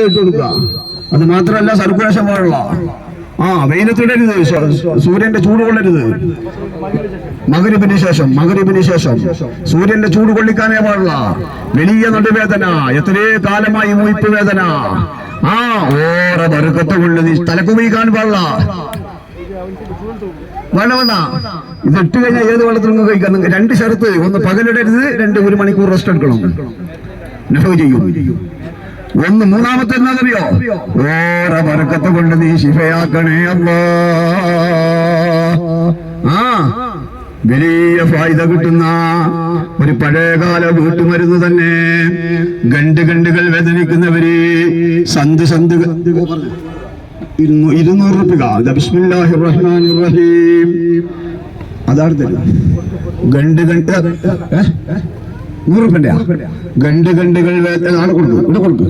കൊടുക്കുക. അത് മാത്രമല്ല സർക്കുലേഷൻ പാടില്ല ആ വെയിലത്തിടരുത് സൂര്യന്റെ ചൂട് കൊള്ളരുത്. മകരിപ്പിന് ശേഷം മകരിപ്പിന് ശേഷം. സൂര്യന്റെ ചൂട് കൊള്ളിക്കാനേ പാടില്ല വലിയ നടുവേദന. എത്രേ കാലമായി മൂയിപ്പ് വേദന. ആ ഓറെ ബറുക്കത്ത് കൊണ്ട് നീ തലക്ക് വീക്കാൻ പാടില്ല. വേണ്ട വേണ്ട. ഇത് ഇട്ട് കഴിഞ്ഞാൽ ഏത് വെള്ളത്തിൽ നിന്ന് കഴിക്കാം. രണ്ട് ഷർത്ത്. ഒന്ന് പകലിടരുത് രണ്ട് ഒരു മണിക്കൂർ റെസ്റ്റ് എടുക്കണം. ചെയ്യും. ഒന്ന് മൂന്നാമത്തെ എന്നറിയോ വേറെ വരക്കത്ത് കൊണ്ട് നീ ശിഫയാക്കണേ അമ്മ ആ വലിയ ഫായ്ത കിട്ടുന്ന ഒരു പഴയകാല വീട്ടുമരുന്ന് തന്നെ. ഗണ്ട് ഗണ്ടുകൾ വേദനിക്കുന്നവര് സന്ത് സന്ത് ഇരുന്നൂ- ഇരുന്നൂറ് റുപ്യ. ബിസ്മില്ലാഹി റഹീം അതാണ് ഗണ്ട് ഗണ്ട്? നൂറ് ഗണ്ട് ഗണ്ടുകൾ നാളെ കൊടുക്കും ഇവിടെ കൊടുക്കും.